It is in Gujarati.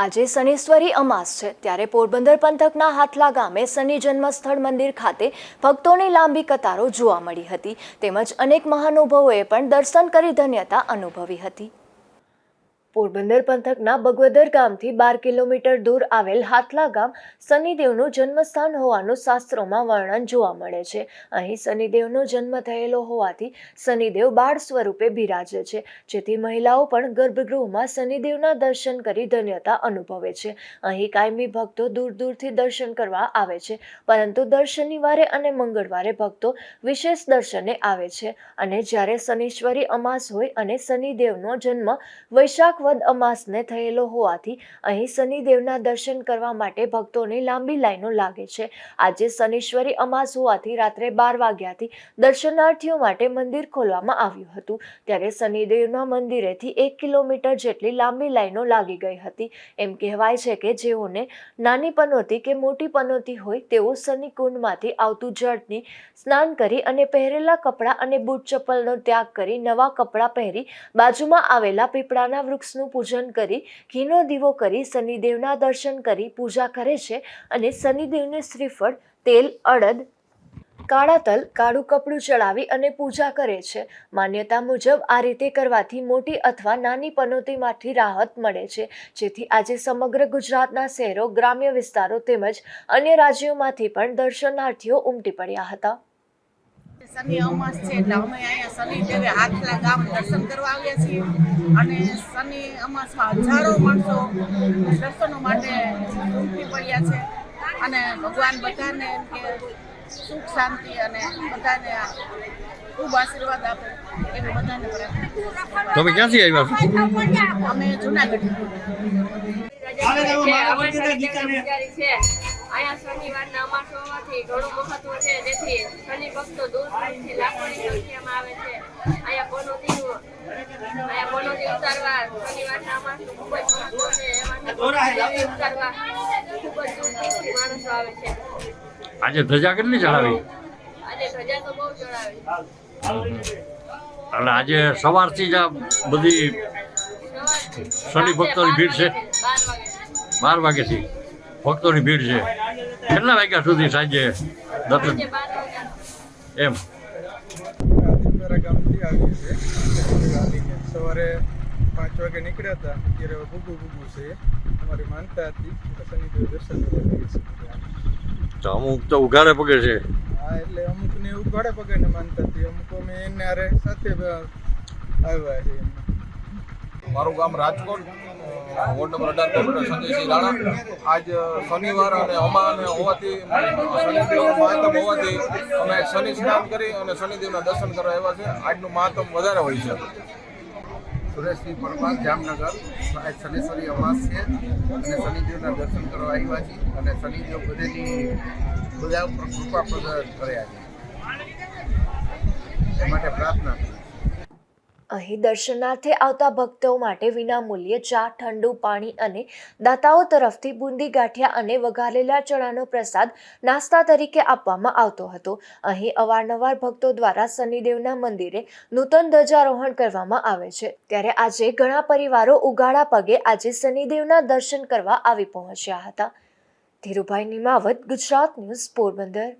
આજે શનિશ્વરી અમાસ છે, ત્યારે પોરબંદર પંથકના હાથલા ગામે શનિ જન્મસ્થળ મંદિર ખાતે ભક્તોની લાંબી કતારો જોવા મળી હતી. તેમજ અનેક મહાનુભાવોએ પણ દર્શન કરી ધન્યતા અનુભવી હતી. પોરબંદર પંથકના બગવદર ગામથી બાર કિલોમીટર દૂર આવેલ હાથલા ગામ શનિદેવનું જન્મસ્થાન હોવાનું શાસ્ત્રોમાં વર્ણન જોવા મળે છે. અહીં શનિદેવનો જન્મ થયેલો હોવાથી શનિદેવ બાળ સ્વરૂપે બિરાજે છે. જેથી મહિલાઓ પણ ગર્ભગૃહમાં શનિદેવના દર્શન કરી ધન્યતા અનુભવે છે. અહીં કાયમી ભક્તો દૂર દૂરથી દર્શન કરવા આવે છે. પરંતુ દર શનિવારે અને મંગળવારે ભક્તો વિશેષ દર્શને આવે છે. અને જ્યારે શનિશ્વરી અમાસ હોય અને શનિદેવનો જન્મ વૈશાખ વદ અમાસને થયેલો હોવાથી અહીં શનિદેવના દર્શન કરવા માટે ભક્તોની લાંબી લાઈનો લાગે છે. આજે શનિશ્વરી અમાસ હોવાથી રાત્રે બાર વાગ્યાથી દર્શનાર્થીઓ માટે મંદિર ખોલવામાં આવ્યું હતું. ત્યારે શનિદેવના મંદિરેથી એક કિલોમીટર જેટલી લાંબી લાઈનો લાગી ગઈ હતી. એમ કહેવાય છે કે જેઓને નાની પનોતી કે મોટી પનોતી હોય તેઓ શનિ કુંડમાંથી આવતું જળની સ્નાન કરી અને પહેરેલા કપડાં અને બૂટ ચપ્પલનો ત્યાગ કરી નવા કપડાં પહેરી બાજુમાં આવેલા પીપળાના વૃક્ષનું પૂજન કરી, ઘીનો દીવો કરી, શનિદેવના દર્શન કરી, પૂજા કરે છે અને શનિદેવને શ્રીફળ, તેલ, અડદ, કાળા તલ, કાળું કપડું ચડાવી અને પૂજા કરે છે. માન્યતા મુજબ આ રીતે કરવાથી મોટી અથવા નાની પનોતીમાંથી રાહત મળે છે. જેથી આજે સમગ્ર ગુજરાતના શહેરો, ગ્રામ્ય વિસ્તારો તેમજ અન્ય રાજ્યોમાંથી પણ દર્શનાર્થીઓ ઉમટી પડ્યા હતા. શનિ અમાસ છે એટલે અમે અહીંયા શનિ દેવે હાથલા ગામ દર્શન કરવા આવ્યા છીએ. અને શનિ અમાસમાં હજારો માણસો દર્શનો માટે ઉમટી પડ્યા છે. અને ભગવાન બધાને એમ કે સુખ શાંતિ અને બધાને ખૂબ આશીર્વાદ આપે એવી બધાને પ્રાર્થના તમે ક્યાંથી આવ્યા છો? અમે જુનાગઢ. અહીંયા શનિવારના અમાસ હોવાથી ઘણું મહત્વ છે. જેથી શનિ ભક્તો દૂર દૂરથી લાખોની સંખ્યામાં આવે છે. અહીંયા પનોતી અહીંયા પનોતી ઉતારવા શનિવારના અમાસનું ખૂબ જ મહત્વ છે. એમાંથી ઉતારવા ખૂબ જ દૂર દૂરથી માણસો આવે છે. આજે ધજા કેટલી ચડાવી? આજે ધજા તો બહુ ચડાવી. અને આજે સવારથી જ આ બધી શનિ ભક્તોની ભીડ છે. બાર વાગે. બાર વાગ્યાથી ભક્તોની ભીડ છે. કેટલા વાગ્યા સુધી સાંજે દર્શન? એમ. સવારે પાંચ વાગે નીકળ્યા હતા. ત્યારે ગુગુ ગુગુ છે. અમારી માનતા હતી શનિદેવ દર્શન તો અમુક તો ઉઘાડે પગે છે. હા એટલે અમુકને ઉઘાડે પગે ને માનતા હતી. અમુક અમે એને સાથે આવ્યા છે મારું ગામ રાજકોટ વોર્ડ નંબર અઢાર કોર્પોરેટર સંજયસિંહ રાણા. આજ શનિવાર અને અમાને હોવાથી મહાત્મ હોવાથી અમે શનિ સ્નાન કરી અને શનિદેવના દર્શન કરવા આવ્યા છે. આજનું મહાત્મ વધારે હોય છે. સુરેશસિંહ પરમાર, જામનગર આજ શનિશ્વરી અમાસ છે. અને શનિદેવના દર્શન કરવા આવ્યા છીએ અને શનિદેવ બધેની બધા ઉપર કૃપા પ્રદર્શન કર્યા છે. અહીં દર્શનાર્થે આવતા ભક્તો માટે વિનામૂલ્યે ચા, ઠંડુ પાણી અને દાતાઓ તરફથી બુંદી ગાંઠિયા અને વઘારેલા ચણાનો પ્રસાદ નાસ્તા તરીકે આપવામાં આવતો હતો. અહીં અવારનવાર ભક્તો દ્વારા શનિદેવના મંદિરે નૂતન ધ્વજારોહણ કરવામાં આવે છે. ત્યારે આજે ઘણા પરિવારો ઉગાડા પગે આજે શનિદેવના દર્શન કરવા આવી પહોંચ્યા હતા. ધીરુભાઈ નિમાવત, ગુજરાત ન્યૂઝ પોરબંદર.